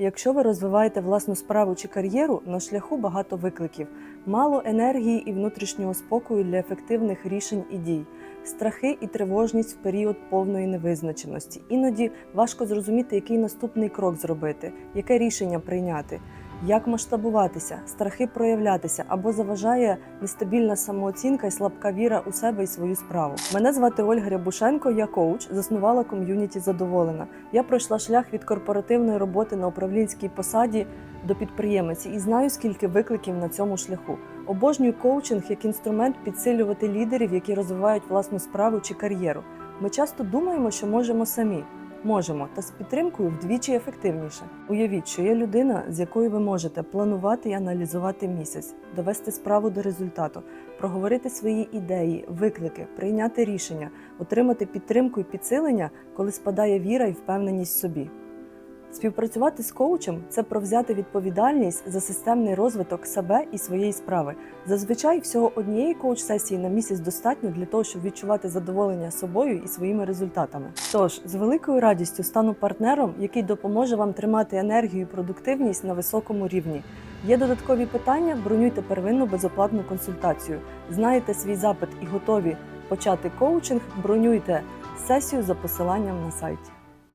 Якщо ви розвиваєте власну справу чи кар'єру, на шляху багато викликів, мало енергії і внутрішнього спокою для ефективних рішень і дій, страхи і тривожність в період повної невизначеності. Іноді важко зрозуміти, який наступний крок зробити, яке рішення прийняти. Як масштабуватися, страхи проявлятися або заважає нестабільна самооцінка і слабка віра у себе і свою справу. Мене звати Ольга Рябушенко, я коуч, заснувала ком'юніті задоволена. Я пройшла шлях від корпоративної роботи на управлінській посаді до підприємиці і знаю, скільки викликів на цьому шляху. Обожнюю коучинг як інструмент підсилювати лідерів, які розвивають власну справу чи кар'єру. Ми часто думаємо, що можемо самі. Можемо, та з підтримкою вдвічі ефективніше. Уявіть, що є людина, з якою ви можете планувати і аналізувати місяць, довести справу до результату, проговорити свої ідеї, виклики, прийняти рішення, отримати підтримку і підсилення, коли спадає віра і впевненість в собі. Співпрацювати з коучем це про взяти відповідальність за системний розвиток себе і своєї справи. Зазвичай всього однієї коуч-сесії на місяць достатньо для того, щоб відчувати задоволення собою і своїми результатами. Тож з великою радістю стану партнером, який допоможе вам тримати енергію і продуктивність на високому рівні. Є додаткові питання? Бронюйте первинну безоплатну консультацію. Знаєте свій запит і готові почати коучинг? Бронюйте сесію за посиланням на сайті.